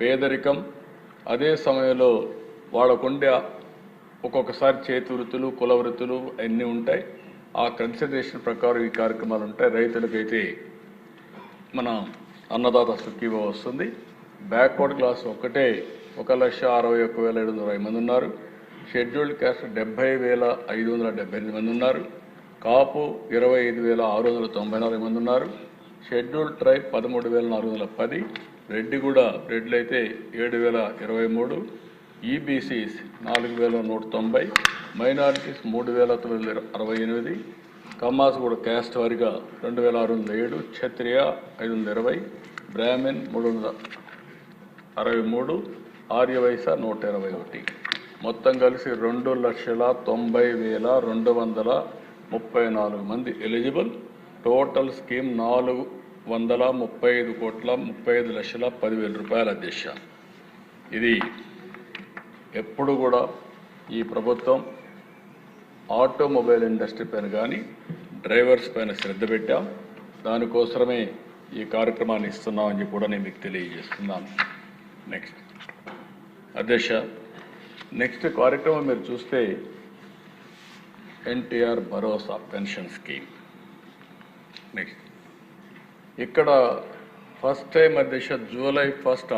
పేదరికం అదే సమయంలో వాళ్ళకుండే ఒక్కొక్కసారి చేతి వృత్తులు కుల వృత్తులు అన్నీ ఉంటాయి. ఆ కన్సిడరేషన్ ప్రకారం ఈ కార్యక్రమాలు ఉంటాయి. రైతులకైతే మన అన్నదాత సుఖీభ వస్తుంది. బ్యాక్వర్డ్ క్లాస్ ఒక్కటే ఒక లక్ష అరవై ఒక్క వేల ఏడు వందల మంది ఉన్నారు. షెడ్యూల్డ్ క్యాస్ట్ డెబ్బై వేల ఐదు వందల డెబ్బై ఎనిమిది మంది ఉన్నారు. కాపు ఇరవై ఐదు వేల ఆరు వందల తొంభై నాలుగు మంది ఉన్నారు. షెడ్యూల్ ట్రైబ్ పదమూడు వేల నాలుగు వందల పది రెడ్డి కూడా రెడ్లు అయితే ఏడు వేల ఇరవై మూడు ఈబీసీస్ నాలుగు వేల నూట తొంభై మైనారిటీస్ మూడు వేల తొమ్మిది వందల అరవై ఎనిమిది కమ్మాస్ కూడా క్యాస్ట్ వారిగా రెండు వేల ఆరు వందల ఏడు క్షత్రియ ఐదు వందల ఇరవై బ్రాహ్మిన్ మూడు వందల అరవై మూడు ఆర్యవైశ్య నూట ఇరవై ఒకటి. మొత్తం కలిసి రెండు లక్షల తొంభై వేల రెండు వందల ముప్పై నాలుగు మంది ఎలిజిబుల్. టోటల్ స్కీమ్ నాలుగు వందల ముప్పై ఐదు కోట్ల ముప్పై ఐదు లక్షల పదివేల రూపాయల అధ్యక్ష ఇది ఎప్పుడు కూడా ఈ ప్రభుత్వం ఆటోమొబైల్ ఇండస్ట్రీ పైన కానీ డ్రైవర్స్ పైన శ్రద్ధ పెట్టాం. దానికోసమే ఈ కార్యక్రమాన్ని ఇస్తున్నామని చెప్పి కూడా నేను మీకు తెలియజేస్తున్నాను. నెక్స్ట్ అధ్యక్ష నెక్స్ట్ కార్యక్రమం మీరు చూస్తే NTR Bharosa pension scheme. Next ఇక్కడ ఫస్ట్ టైం అధ్యక్ష జూలై ఫస్ట్